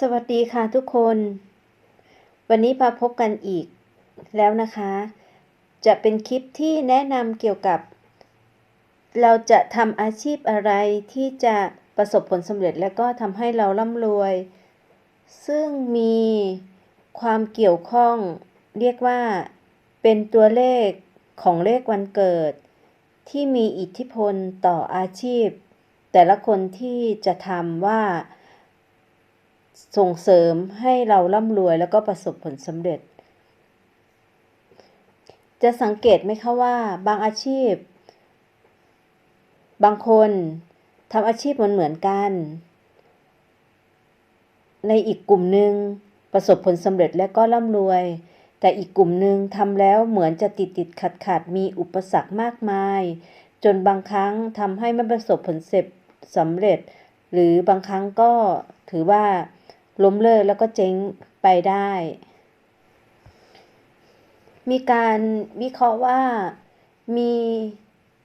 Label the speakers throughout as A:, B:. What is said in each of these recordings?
A: สวัสดีค่ะทุกคน วันนี้มาพบกันอีกแล้วนะคะ จะเป็นคลิปที่แนะนำเกี่ยวกับ เราจะทำอาชีพอะไรที่จะประสบผลสำเร็จและก็ทำให้เราร่ำรวย ซึ่งมีความเกี่ยวข้องเรียกว่าเป็นตัวเลขของเลขวันเกิด ที่มีอิทธิพลต่ออาชีพ แต่ละคนที่จะทำว่า ส่งเสริมให้เราร่ำรวยแล้วก็ประสบผลสำเร็จ จะสังเกตไหมคะว่าบางอาชีพ บางคนทำอาชีพมือนเหมือนกัน ในอีกกลุ่มหนึ่งประสบผลสำเร็จและก็ร่ำรวย แต่อีกกลุ่มหนึ่งทำแล้วเหมือนจะติดติดขัดขัดมีอุปสรรคมากมาย จนบางครั้งทำให้ไม่ประสบผลสำเร็จ หรือบางครั้งก็ถือว่า ล้มเลิกแล้วก็เจ๊งไปได้ มีการวิเคราะห์ว่ามี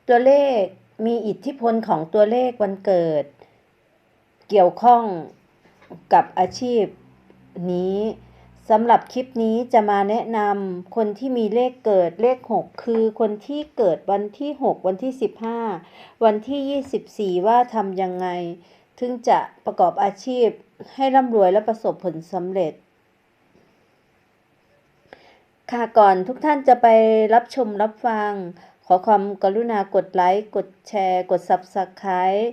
A: ตัวเลขมีอิทธิพลของตัวเลขวันเกิด เกี่ยวข้องกับอาชีพนี้สำหรับคลิปนี้จะมาแนะนำคนที่มีเลขเกิดเลข 6 คือคนที่เกิดวันที่ 6 วันที่ 15 วันที่ 24 ว่าทำยังไง ถึงจะประกอบอาชีพให้ร่ำรวยและประสบผลสำเร็จ ค่ะก่อนทุกท่านจะไปรับชมรับฟัง ขอความกรุณากดไลค์ กดแชร์ กด Subscribe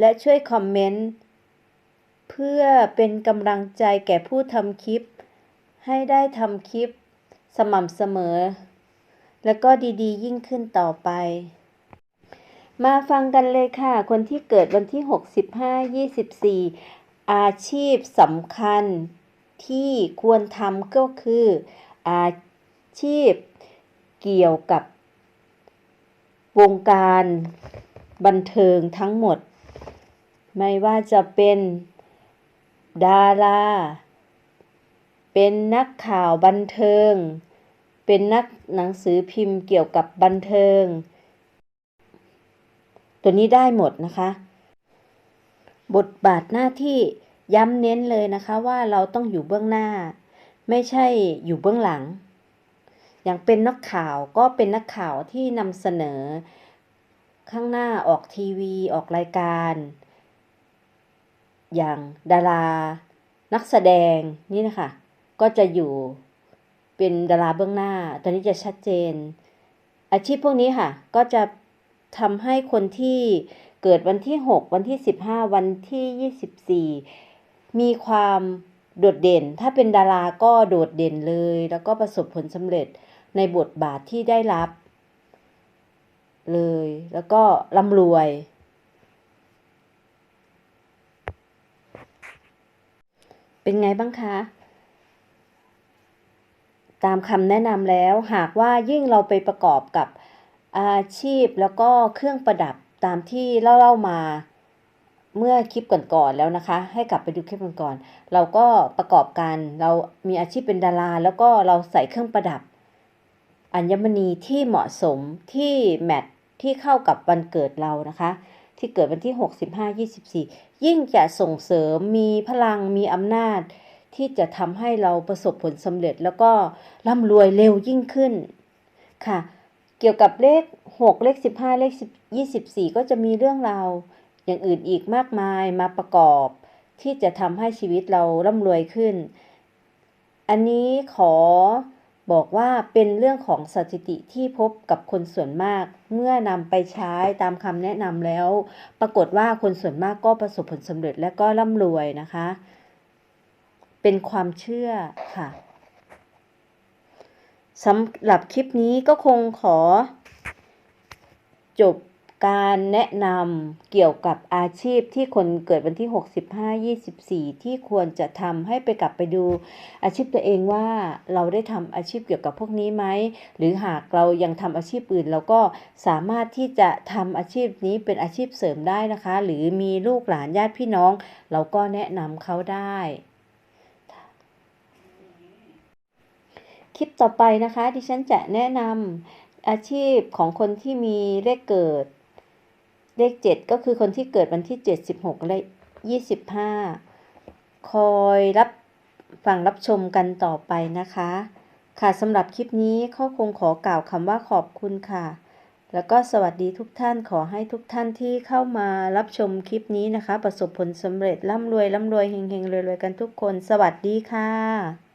A: และช่วยคอมเมนต์ เพื่อเป็นกำลังใจแก่ผู้ทำคลิป ให้ได้ทำคลิปสม่ำเสมอ และก็ดีๆ ยิ่งขึ้นต่อไป มาฟังกันเลยค่ะ คนที่เกิดวันที่ 6 15 24 อาชีพสำคัญที่ควรทำก็คือ อาชีพเกี่ยวกับ วงการบันเทิงทั้งหมด ไม่ว่าจะเป็นดารา เป็นนักข่าวบันเทิง เป็นนักหนังสือพิมพ์เกี่ยวกับบันเทิง ตัวนี้ได้หมดนะคะ บทบาทหน้าที่ย้ำเน้นเลยนะคะว่าเราต้องอยู่เบื้องหน้า ไม่ใช่อยู่เบื้องหลัง อย่างเป็นนักข่าวก็เป็นนักข่าวที่นำเสนอ ข้างหน้าออกทีวีออกรายการ อย่างดารา นักแสดงนี่นะคะก็จะอยู่เป็นดาราเบื้องหน้า ตอนนี้จะชัดเจน อาชีพพวกนี้ค่ะ ก็จะ ทำให้คนที่เกิดวันที่ 6 วันที่ 15 วันที่ 24 มีความโดดเด่น ถ้าเป็นดาราก็โดดเด่นเลย แล้วก็ประสบผลสำเร็จในบทบาทที่ได้รับ เลย แล้วก็ร่ำรวย เป็นไงบ้างคะ ตามคำแนะนำแล้วหากว่ายิ่งเราไปประกอบกับ อาชีพแล้วก็เครื่องประดับตามที่เล่าๆมาเมื่อคลิปก่อนๆแล้วนะคะ ให้กลับไปดูคลิปก่อนๆเราก็ประกอบกันเรามีอาชีพเป็นดารา แล้วก็เราใส่เครื่องประดับ อัญมณีที่เหมาะสมที่แมทที่เข้ากับวันเกิดเรานะคะ ที่เกิดวันที่65 24 ยิ่งจะส่งเสริมมีพลังมีอำนาจ ที่จะทำให้เราประสบผลสำเร็จแล้วก็ร่ำรวยเร็วยิ่งขึ้นค่ะ เกี่ยวกับเลข 6 เลข 15 เลข24 ก็จะมีเรื่องราวอย่างอื่นอีกมากมายมาประกอบ ที่จะทำให้ชีวิตเราร่ำรวยขึ้น อันนี้ขอบอกว่าเป็นเรื่องของสถิติที่พบกับคนส่วนมาก เมื่อนำไปใช้ตามคำแนะนำแล้ว ปรากฏว่าคนส่วนมากก็ประสบผลสำเร็จและก็ร่ำรวยนะคะ เป็นความเชื่อค่ะ สำหรับคลิปนี้ก็คงขอ จบการแนะนำเกี่ยวกับอาชีพที่คนเกิดวันที่ 65 24 ที่ควรจะทำให้ไปกลับไปดูอาชีพตัวเองว่าเราได้ทำอาชีพเกี่ยวกับพวกนี้ไหม หรือหากเรายังทำอาชีพอื่น เราก็สามารถที่จะทำอาชีพนี้เป็นอาชีพเสริมได้นะคะ หรือมีลูกหลานญาติพี่น้อง เราก็แนะนำเขาได้ คลิปต่อไปนะคะ ดิฉันจะแนะนำอาชีพของคนที่มีเลขเกิด เลข 7 ก็คือคนที่เกิดวันที่ 7 16 และ 25 คอยรับฟังรับชมกันต่อไปนะคะ ค่ะสำหรับคลิปนี้ข้อคงขอกล่าวคำว่าขอบคุณค่ะ แล้วก็สวัสดีทุกท่านขอให้ทุกท่านที่เข้ามารับชมคลิปนี้นะคะ ประสบผลสำเร็จร่ำรวยร่ำรวยเฮงๆรวยๆกันทุกคน สวัสดีค่ะ